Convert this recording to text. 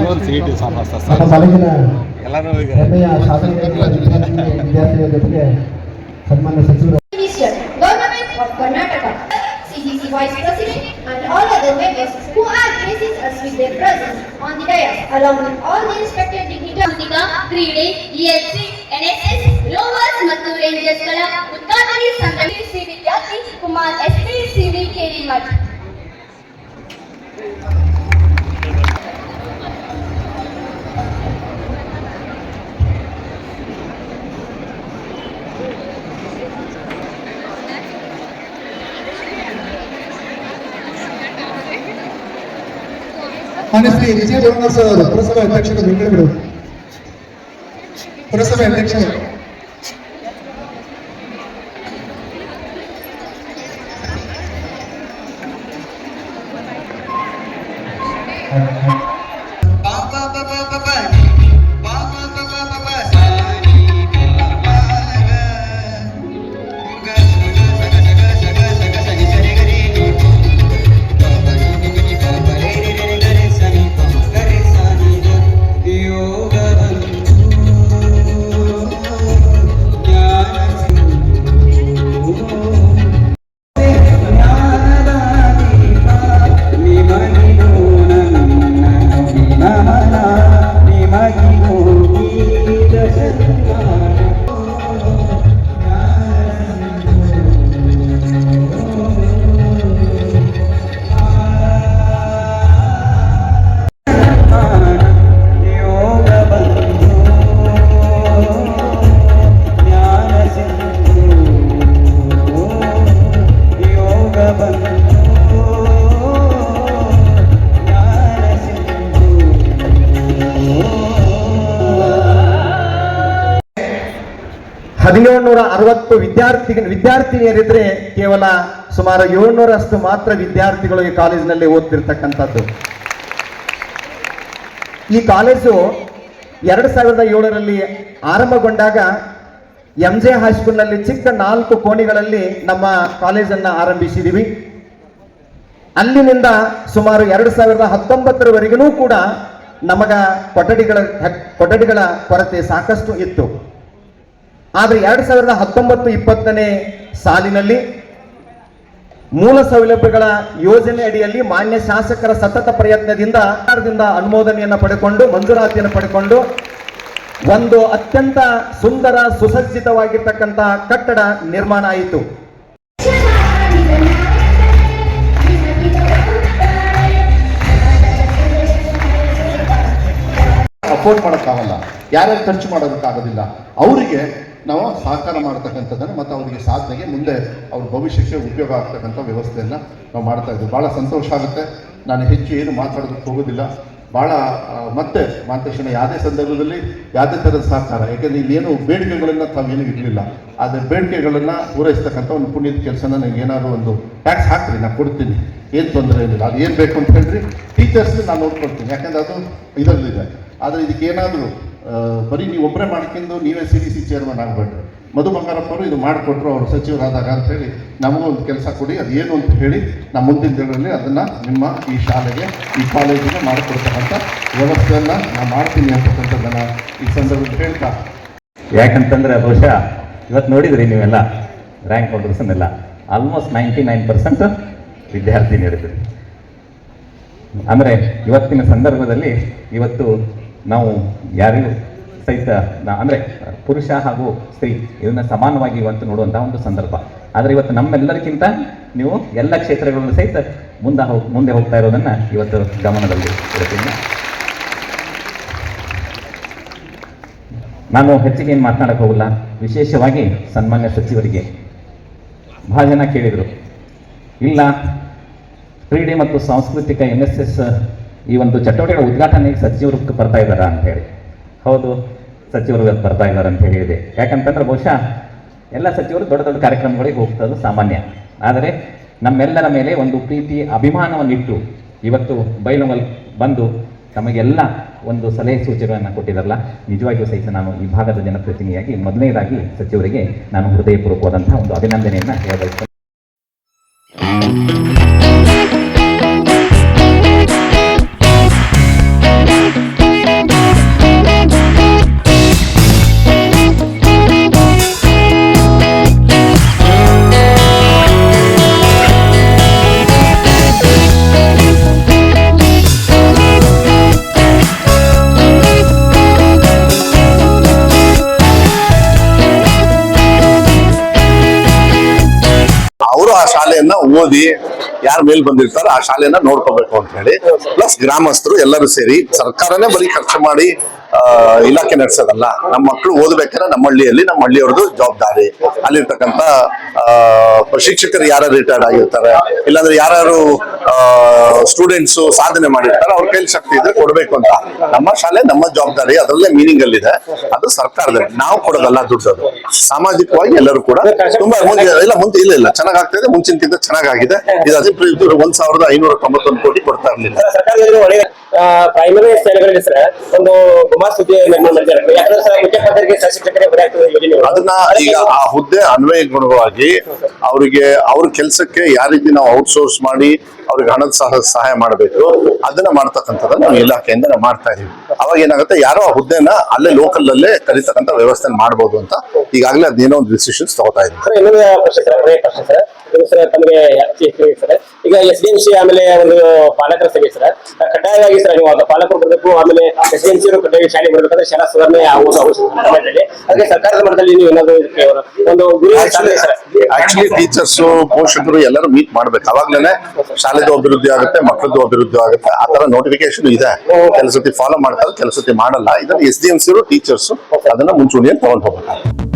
ಇವನ್ C T ನಮ್ಮ ಕಾಲೇಜಿನ ಎಲ್ಲರೂ ಹೆಮ್ಮೆಯ ಸಾಧನೆಗಳ ವಿದ್ಯಾರ್ಥಿ ವಿದ್ಯಾರ್ಥಿಗಳ ಜೊತೆಗೆ ಸನ್ಮಾನ್ಯ ಸಚಿವರು Minister, Government of Karnataka, CGC Vice President, and all other members who are gracing us with their presence on the dais, along with all the respected dignitaries. ಸಾಂಸ್ಕೃತಿಕ ಕ್ರೀಡೆ ಇಎಸ್ಸಿ ಎನ್ಎಸ್ಎಸ್ ರೋವರ್ಸ್ ಮತ್ತು ರೇಂಜರ್ಸ್ ಗಳ ಉದ್ಘಾಟನೆ ಸಂಘಟಿಸಿ ವಿದ್ಯಾರ್ಥಿ Kumar SP C V ಕೇರಿಮಠ್ ಮಾನ್ಯ ಶ್ರೀ ವಿಜಯ ಶ್ರೀನಿವಾಸ ಅವರು ಪುರಸಭೆ ಅಧ್ಯಕ್ಷರು ಬೆಂಗಳೂರು ಪುರಸಭೆ ಅಧ್ಯಕ್ಷರು ಹದಿನೇಳುನೂರ ಅರವತ್ತು ವಿದ್ಯಾರ್ಥಿ ವಿದ್ಯಾರ್ಥಿನಿಯರಿದ್ರೆ ಕೇವಲ ಸುಮಾರು ಏಳ್ನೂರಷ್ಟು ಮಾತ್ರ ವಿದ್ಯಾರ್ಥಿಗಳು ಈ ಕಾಲೇಜಿನಲ್ಲಿ ಓದ್ತಿರ್ತಕ್ಕಂಥದ್ದು. ಈ ಕಾಲೇಜು ಎರಡು ಸಾವಿರದ ಏಳರಲ್ಲಿ ಆರಂಭಗೊಂಡಾಗ ಎಂ ಜೆ ಹೈಸ್ಕೂಲ್ನಲ್ಲಿ ಚಿಕ್ಕ ನಾಲ್ಕು ಕೋಣೆಗಳಲ್ಲಿ ನಮ್ಮ ಕಾಲೇಜನ್ನ ಆರಂಭಿಸಿದೀವಿ. ಅಲ್ಲಿನಿಂದ ಸುಮಾರು ಎರಡು ಸಾವಿರದ ಹತ್ತೊಂಬತ್ತರವರೆಗೂ ಕೂಡ ನಮಗ ಕೊಠಡಿಗಳ ಕೊಠಡಿಗಳ ಕೊರತೆ ಸಾಕಷ್ಟು ಇತ್ತು. ಆದರೆ ಎರಡು ಸಾವಿರದ ಹತ್ತೊಂಬತ್ತು ಇಪ್ಪತ್ತನೇ ಸಾಲಿನಲ್ಲಿ ಮೂಲ ಸೌಲಭ್ಯಗಳ ಯೋಜನೆ ಅಡಿಯಲ್ಲಿ ಮಾನ್ಯ ಶಾಸಕರ ಸತತ ಪ್ರಯತ್ನದಿಂದ ಅನುಮೋದನೆಯನ್ನು ಪಡೆಕೊಂಡು ಮಂಜೂರಾತಿಯನ್ನು ಪಡೆಕೊಂಡು ಒಂದು ಅತ್ಯಂತ ಸುಂದರ, ಸುಸಜ್ಜಿತವಾಗಿರ್ತಕ್ಕಂಥ ಕಟ್ಟಡ ನಿರ್ಮಾಣ ಆಯಿತು. ಅಫೋರ್ಡ್ ಮಾಡೋಕ್ಕಾಗಲ್ಲ. ಯಾರ್ಯಾರು ಖರ್ಚು ಮಾಡೋದಕ್ಕಾಗೋದಿಲ್ಲ. ಅವರಿಗೆ ನಾವು ಸಹಕಾರ ಮಾಡ್ತಕ್ಕಂಥದ್ದನ್ನು ಮತ್ತು ಅವರಿಗೆ ಸಾಧನೆಗೆ ಮುಂದೆ ಅವ್ರ ಭವಿಷ್ಯಕ್ಕೆ ಉಪಯೋಗ ಆಗ್ತಕ್ಕಂಥ ವ್ಯವಸ್ಥೆಯನ್ನು ನಾವು ಮಾಡ್ತಾ ಇದ್ದೀವಿ ಭಾಳ ಸಂತೋಷ ಆಗುತ್ತೆ. ನಾನು ಹೆಚ್ಚು ಏನು ಮಾತಾಡೋದಕ್ಕೆ ಹೋಗೋದಿಲ್ಲ. ಭಾಳ ಮತ್ತೆ ಮಾತಕ್ಷಣ ಯಾವುದೇ ಸಂದರ್ಭದಲ್ಲಿ ಯಾವುದೇ ಥರದ ಸಹಕಾರ. ಯಾಕೆಂದರೆ ಇಲ್ಲೇನು ಬೇಡಿಕೆಗಳನ್ನು ತಾವೇನು ಇರಲಿಲ್ಲ ಆದರೆ ಬೇಡಿಕೆಗಳನ್ನು ಪೂರೈಸ್ತಕ್ಕಂಥ ಒಂದು ಪುಣ್ಯದ ಕೆಲಸನ ನನಗೆ ಏನಾದರೂ ಒಂದು ಟ್ಯಾಕ್ಸ್ ಹಾಕ್ರಿ ನಾನು ಕೊಡ್ತೀನಿ. ಏನು ತೊಂದರೆ ಇಲ್ಲ ಅದು ಏನು ಬೇಕು ಅಂತ ಹೇಳ್ರಿ. ಟೀಚರ್ಸ್ ನಾನು ನೋಡ್ಕೊಳ್ತೀನಿ. ಯಾಕಂದ್ರೆ ಅದು ಇದರಲ್ಲಿದೆ. ಆದರೆ ಇದಕ್ಕೆ ಏನಾದರೂ ಬರೀ ನೀವು ಒಬ್ಬರೇ ಮಾಡ್ಕೊಂಡು ನೀವೇ ಸಿ ಡಿ ಸಿ ಚೇರ್ಮನ್ ಆಗಬೇಡ್ರಿ. ಮಧು ಬಂಗಾರಪ್ಪರು ಇದು ಮಾಡಿಕೊಟ್ರು, ಅವರು ಸಚಿವರಾದಾಗ ಅಂತ ಹೇಳಿ ನಮಗೂ ಒಂದು ಕೆಲಸ ಕೊಡಿ, ಅದು ಏನು ಅಂತ ಹೇಳಿ ನಮ್ಮ ಮುಂದಿನ ದಿನಗಳಲ್ಲಿ ಅದನ್ನು ನಿಮ್ಮ ಈ ಶಾಲೆಗೆ, ಈ ಕಾಲೇಜಿಗೆ ಮಾಡಿಕೊಡ್ತಕ್ಕಂಥ ವ್ಯವಸ್ಥೆಯನ್ನು ನಾನು ಮಾಡ್ತೀನಿ ಅಂತಕ್ಕಂಥದ್ದನ್ನು ಈ ಸಂದರ್ಭದಲ್ಲಿ ಹೇಳ್ತಾ. ಯಾಕಂತಂದ್ರೆ ಬಹುಶಃ ಇವತ್ತು ನೋಡಿದ್ರಿ ನೀವೆಲ್ಲ ರ್ಯಾಂಕ್ ಹೋಲ್ಡರ್ಸನ್ನೆಲ್ಲ ಆಲ್ಮೋಸ್ಟ್ ನೈಂಟಿ ನೈನ್ ಪರ್ಸೆಂಟ್ ವಿದ್ಯಾರ್ಥಿ ನೀಡಿದ್ರಿ ಅಂದರೆ ಇವತ್ತಿನ ಸಂದರ್ಭದಲ್ಲಿ ಇವತ್ತು ನಾವು ಯಾರಿಗೂ ಸಹಿತ ಅಂದರೆ ಪುರುಷ ಹಾಗೂ ಸ್ತ್ರೀ ಇದನ್ನು ಸಮಾನವಾಗಿ ಇವತ್ತು ನೋಡುವಂಥ ಒಂದು ಸಂದರ್ಭ. ಆದರೆ ಇವತ್ತು ನಮ್ಮೆಲ್ಲರಿಗಿಂತ ನೀವು ಎಲ್ಲ ಕ್ಷೇತ್ರಗಳಲ್ಲೂ ಸಹಿತ ಮುಂದೆ ಹೋಗ್ ಮುಂದೆ ಹೋಗ್ತಾ ಇರೋದನ್ನು ಇವತ್ತು ಗಮನದಲ್ಲಿ ಇಡ್ತೀನಿ. ನಾನು ಹೆಚ್ಚಿಗೆ ಏನು ಮಾತನಾಡಕ್ಕೆ ಹೋಗಲ್ಲ. ವಿಶೇಷವಾಗಿ ಸನ್ಮಾನ್ಯ ಸಚಿವರಿಗೆ. ಬಹಳ ಜನ ಕೇಳಿದರು. ಇಲ್ಲ, ಕ್ರೀಡೆ ಮತ್ತು ಸಾಂಸ್ಕೃತಿಕ ಎನ್ ಎಸ್ ಎಸ್ ಈ ಒಂದು ಚಟುವಟಿಕೆಗಳ ಉದ್ಘಾಟನೆಗೆ ಸಚಿವರು ಬರ್ತಾ ಇದ್ದಾರಾ ಅಂತ ಹೇಳಿ. ಹೌದು, ಸಚಿವರು ಬರ್ತಾ ಇದ್ದಾರೆ ಅಂತ ಹೇಳಿದೆ ಯಾಕಂತಂದ್ರೆ ಬಹುಶಃ ಎಲ್ಲ ಸಚಿವರು ದೊಡ್ಡ ದೊಡ್ಡ ಕಾರ್ಯಕ್ರಮಗಳಿಗೆ ಹೋಗ್ತದ್ದು ಸಾಮಾನ್ಯ. ಆದರೆ ನಮ್ಮೆಲ್ಲರ ಮೇಲೆ ಒಂದು ಪ್ರೀತಿ, ಅಭಿಮಾನವನ್ನಿಟ್ಟು ಇವತ್ತು ಬೈಲಮಲ್ ಬಂದು ತಮಗೆಲ್ಲ ಒಂದು ಸಲಹೆ ಸೂಚನೆಗಳನ್ನು ಕೊಟ್ಟಿದ್ದಾರಲ್ಲ, ನಿಜವಾಗಿಯೂ ಸಹಿತ ನಾನು ಈ ಭಾಗದ ಜನಪ್ರತಿನಿಧಿಯಾಗಿ ಮೊದಲನೇದಾಗಿ ಸಚಿವರಿಗೆ ನಾನು ಹೃದಯಪೂರ್ವಕವಾದಂತಹ ಒಂದು ಅಭಿನಂದನೆಯನ್ನು ಹೇಳಬಯಸ್ತೇನೆ. ಓದಿ ಯಾರ ಮೇಲ್ ಬಂದಿರ್ತಾರ ಆ ಶಾಲೆನ ನೋಡ್ಕೋಬೇಕು ಅಂತ ಹೇಳಿ ಪ್ಲಸ್ ಗ್ರಾಮಸ್ಥರು ಎಲ್ಲರೂ ಸೇರಿ ಸರ್ಕಾರನೇ ಬರೀ ಖರ್ಚು ಮಾಡಿ ಇಲಾಖೆ ನಡೆಸೋದಲ್ಲ ನಮ್ಮ ಮಕ್ಕಳು ಓದಬೇಕಾದ್ರೆ ನಮ್ಮ ಹಳ್ಳಿಯಲ್ಲಿ ನಮ್ಮ ಹಳ್ಳಿಯವ್ರದ್ದು ಜವಾಬ್ದಾರಿ. ಅಲ್ಲಿರ್ತಕ್ಕಂಥ ಆ, ಶಿಕ್ಷಕರು ಯಾರು ರಿಟೈರ್ಡ್ ಆಗಿರ್ತಾರೆ ಇಲ್ಲಾಂದ್ರೆ ಯಾರು ಸ್ಟೂಡೆಂಟ್ಸ್ ಸಾಧನೆ ಮಾಡಿರ್ತಾರೆ ಅವ್ರ ಕೈಲಿ ಶಕ್ತಿ ಇದ್ರೆ ಕೊಡಬೇಕು ಅಂತ. ನಮ್ಮ ಶಾಲೆ ನಮ್ಮ ಜವಾಬ್ದಾರಿ ಅದರಲ್ಲೇ ಮೀನಿಂಗ್ ಅಲ್ಲಿದೆ. ಅದು ಸರ್ಕಾರದ ನಾವು ಕೊಡೋದಲ್ಲ ದುಡ್ಡು ಸಾಮಾಜಿಕವಾಗಿ ಎಲ್ಲರೂ ಕೂಡ ತುಂಬಾ ಮುಂದೆ ಇಲ್ಲ ಮುಂದೆ ಇಲ್ಲ ಇಲ್ಲ ಚೆನ್ನಾಗ್ ಇದೆ ಮುಂಚಿನಕ್ಕಿಂತ ಚೆನ್ನಾಗಿದೆ ಇದು ಅದೇ ಒಂದ್ ಸಾವಿರದ ಐನೂರ ತೊಂಬತ್ತೊಂದು ಕೋಟಿ ಕೊಡ್ತಾ ಇರ್ಲಿಲ್ಲ. ಒಳ್ಳೆಯ ಪ್ರೈಮರಿ ಶಾಲೆಗಳಲ್ಲಿ ಸರ್ ಒಂದು ಕುಮಾರ್ ಸುದ್ದಿ ನಿರ್ಮಾಣ ಮಾಡಿದ್ದಾರೆ. ಯಾಕಂದ್ರೆ ಸರ್ ಯೋಜನೆ ಅದನ್ನ ಈಗ ಆ ಹುದ್ದೆ ಅನ್ವಯಗುಣವಾಗಿ ಅವರಿಗೆ ಅವ್ರ ಕೆಲಸಕ್ಕೆ ಯಾವ ರೀತಿ ನಾವು ಔಟ್ಸೋರ್ಸ್ ಮಾಡಿ ಅವ್ರಿಗೆ ಹಣದ ಸಹ ಸಹಾಯ ಮಾಡಬೇಕು ಅದನ್ನ ಮಾಡ್ತಕ್ಕಂಥದ್ದನ್ನ ನಾವು ಇಲಾಖೆಯಿಂದ ನಾವು ಮಾಡ್ತಾ ಇದೀವಿ. ಅವಾಗ ಏನಾಗುತ್ತೆ ಯಾರೋ ಆ ಹುದ್ದೆನ ಅಲ್ಲೇ ಲೋಕಲ್ ಅಲ್ಲೇ ಕಲಿತಕ್ಕಂಥ ವ್ಯವಸ್ಥೆ ಮಾಡಬಹುದು ಅಂತ ಈಗಾಗಲೇ ಅದೇನೋ ಒಂದು ಡಿಸಿಷನ್ಸ್ ತಗೋತಾ ಇದ್ದೀವಿ ಸರ್ ಸರ್ ತಮಗೆ ಸರ್ ಈಗ ಎಸ್ ಡಿ ಎಂ ಸಿ ಆಮೇಲೆ ಒಂದು ಪಾಲಕರ ಸಭೆ ಸರ್. ಕಡ್ಡಾಯವಾಗಿ ಸರ್ ನೀವು ಅದು ಪಾಲಕರು ಬರಬೇಕು ಆಮೇಲೆ ಎಸ್ ಡಿ ಎಂ ಸಿ ಕಡ್ಡಾಯ ಶಾಲೆ ಬರಬೇಕಾದ್ರೆ ಶಾಲಾ ಸುಧಾರಣೆ ಆಗುವುದು. ಅದಕ್ಕೆ ಸರ್ಕಾರದ ಮಟ್ಟದಲ್ಲಿ ನೀವು ಏನಾದ್ರು ಒಂದು ಆಕ್ಚುಲಿ ಟೀಚರ್ಸ್ ಪೋಷಕರು ಎಲ್ಲರೂ ಮೀಟ್ ಮಾಡ್ಬೇಕು. ಅವಾಗ್ಲೇನೆ ಶಾಲೆದು ಅಭಿವೃದ್ಧಿ ಆಗುತ್ತೆ ಮಕ್ಕಳದ್ದು ಅಭಿವೃದ್ಧಿ ಆಗುತ್ತೆ. ಆ ತರ ನೋಟಿಫಿಕೇಶನ್ ಇದೆ. ಕೆಲಸತಿ ಫಾಲೋ ಮಾಡ್ತಾರೆ ಕೆಲಸತಿ ಮಾಡಲ್ಲ. ಇದನ್ನ S D M C teachers ಅದನ್ನ ಮುಂಚೂಣಿಯಲ್ಲಿ ತಗೊಂಡ್ ಹೋಗ್ಬೇಕು